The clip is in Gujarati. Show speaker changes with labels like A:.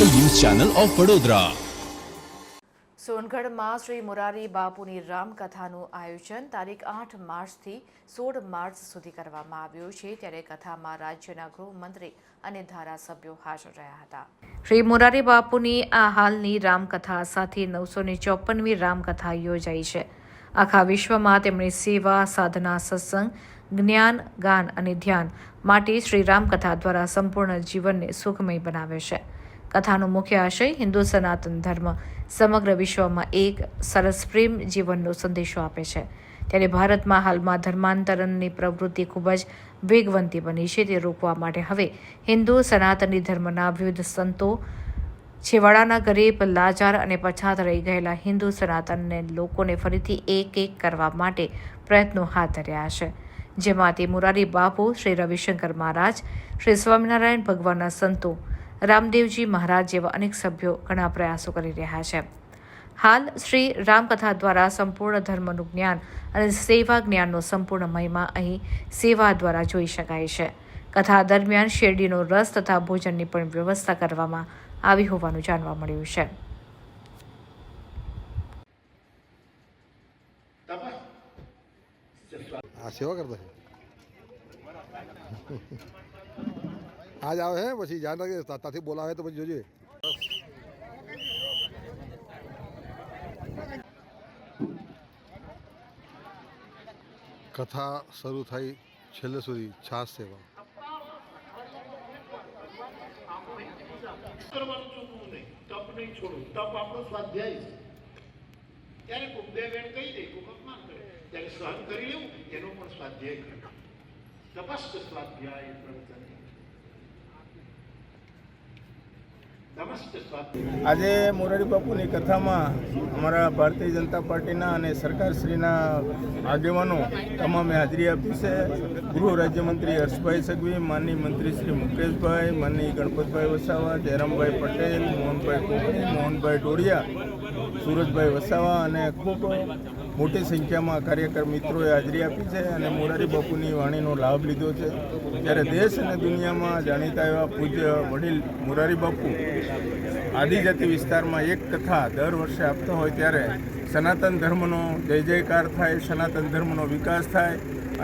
A: Channel of Vadodara.
B: સોનગઢમાં Shri Morari બાપુની રામકથાનું આયોજન તારીખ આઠ માર્ચથી સોળ માર્ચ સુધી કરવામાં આવ્યું છે. ત્યારે કથામાં રાજ્યના ગૃહમંત્રી અને ધારાસભ્યો હાજર રહ્યા હતા. શ્રી મોરારી બાપુની આ હાલની રામકથા સાથે નવસો ને ચોપનમી રામકથા યોજાઈ છે. આખા વિશ્વમાં તેમની સેવા સાધના સત્સંગ જ્ઞાન ગાન અને ધ્યાન માટે શ્રી રામકથા દ્વારા સંપૂર્ણ જીવનને સુખમય બનાવે છે. કથાનો મુખ્ય આશય હિન્દુ સનાતન ધર્મ સમગ્ર વિશ્વમાં એક સરસ પ્રેમ જીવનનો સંદેશો આપે છે. ત્યારે ભારતમાં હાલમાં ધર્માંતરણની પ્રવૃત્તિ ખૂબ જ વેગવંતી બની છે. તે રોકવા માટે હવે હિન્દુ સનાતની ધર્મના વિવિધ સંતો છેવાડાના ગરીબ, લાચાર અને પછાત રહી ગયેલા હિન્દુ સનાતનને લોકોને ફરીથી એક એક કરવા માટે પ્રયત્નો હાથ ધર્યા છે. જેમાંથી મુરારી બાપુ, શ્રી રવિશંકર મહારાજ, શ્રી સ્વામિનારાયણ ભગવાનના સંતો રામદેવજી મહારાજ જેવા અનેક સભ્યો ઘણા પ્રયાસો કરી રહ્યા છે. હાલ શ્રી રામકથા દ્વારા સંપૂર્ણ ધર્મનું જ્ઞાન અને સેવા જ્ઞાનનો સંપૂર્ણ મહિમા અહીં સેવા દ્વારા જોઈ શકાય છે. કથા દરમિયાન શેરડીનો રસ તથા ભોજનની પણ વ્યવસ્થા કરવામાં આવી હોવાનું જાણવા મળ્યું છે.
C: આ સેવા કરતો આજ આવે હે, પછી ધ્યાન રાખજે તાથી બોલાવે તો પછી જોજે. કથા શરૂ થઈ છેલ્લે સુધી છાસ સેવા
D: કરવાનું સ્વાધ્યાય પ્રવચન નમસ્તે સ્વાધ્યાય
E: આજે મોરારી બાપુની કથામાં અમારા ભારતીય જનતા પાર્ટીના અને સરકારશ્રીના આગેવાનો તમામે હાજરી આપી છે. ગૃહ રાજ્યમંત્રી હર્ષભાઈ સગવી માનની મંત્રી શ્રી મુકેશભાઈ માનની ગણપતભાઈ વસાવા, જયરામભાઈ પટેલ, મોહનભાઈ કોકણી, મોહનભાઈ ડોડિયા સુરજભાઈ વસાવા અને ખૂબ મોટી સંખ્યામાં કાર્યકર મિત્રોએ હાજરી આપી છે અને મોરારી બાપુની વાણીનો લાભ લીધો છે. ત્યારે દેશ અને દુનિયામાં જાણીતા એવા પૂજ્ય વડીલ મોરારી બાપુ આદિજાતિ વિસ્તારમાં એક કથા દર વર્ષે આપતા હોય ત્યારે સનાતન ધર્મનો જય જયકાર થાય, સનાતન ધર્મનો વિકાસ થાય